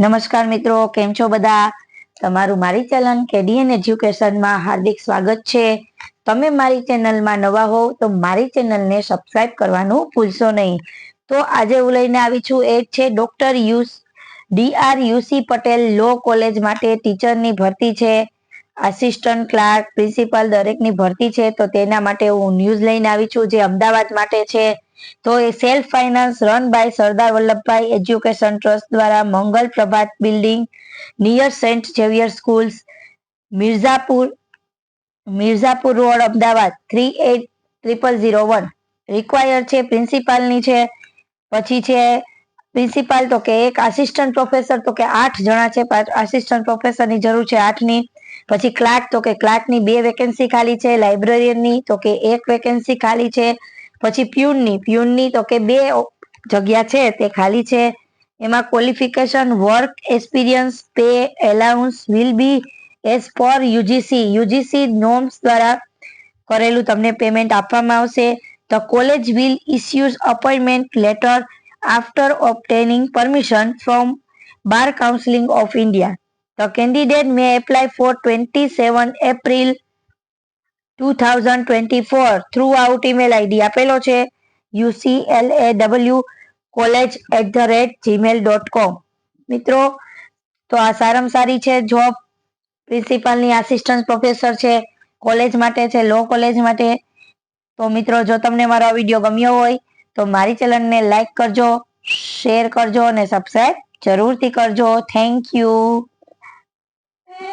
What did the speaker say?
નમસ્કાર મિત્રો, કેમ છો બધા? તમારું મારી ચેનલ કેડીએન એજ્યુકેશનમાં હાર્દિક સ્વાગત છે. તમે મારી ચેનલમાં નવા હોવ તો મારી ચેનલને સબસ્ક્રાઇબ કરવાનું ભૂલશો નહીં. તો આજે હું લઈને આવી છું એ છે doctor UC DR UC Patel, law college માટે ટીચરની ભરતી છે. આસિસ્ટન્ટ ક્લાર્ક પ્રિન્સિપાલ દરેકની ભરતી છે, તો તેના માટે હું ન્યૂઝ લઈને આવી છું, જે અમદાવાદ માટે છે. તો એ self finance run by Sardar Vallabhbhai education trust દ્વારા Mangal Prabhat building near saint Xavier schools Mirzapur Mirzapur road, Ahmedabad three eight triple zero one require છે પ્રિન્સિપાલની છે, પછી છે પ્રિન્સિપાલ તો કે એક આસિસ્ટન્ટ પ્રોફેસર તો કે આઠ જણા છે આસિસ્ટન્ટ પ્રોફેસરની જરૂર છે આઠની. પછી ક્લાર્ક તો કે ક્લાર્કની બે વેકેન્સી ખાલી છે, લાઇબ્રેરિયનની તો કે એક વેકેન્સી ખાલી છે, પછી પ્યુનની પ્યુનની તો કે બે જગ્યા છે તે ખાલી છે. એમાં qualification work experience pay allowance will be as for UGC UGC norms દ્વારા કરેલું તમને પેમેન્ટ આપવામાં આવશે. The college will issues appointment letter after obtaining permission from bar councilling of India the candidate may apply for twenty seven April two thousand twenty four through out email ID આપેલો છે UCL A W college at the rate Gmail dot com મિત્રો, તો આ સારામાં સારી છે job પ્રિન્સિપાલની assistant professor છે કોલેજ માટે છે લો કોલેજ માટે. તો મિત્રો, જો તમને મારો આ વીડિયો ગમ્યો હોય, તો મારી ચેનલને લાઈક કરજો શેર કરજો અને સબસ્ક્રાઈબ જરૂરથી કરજો. Thank you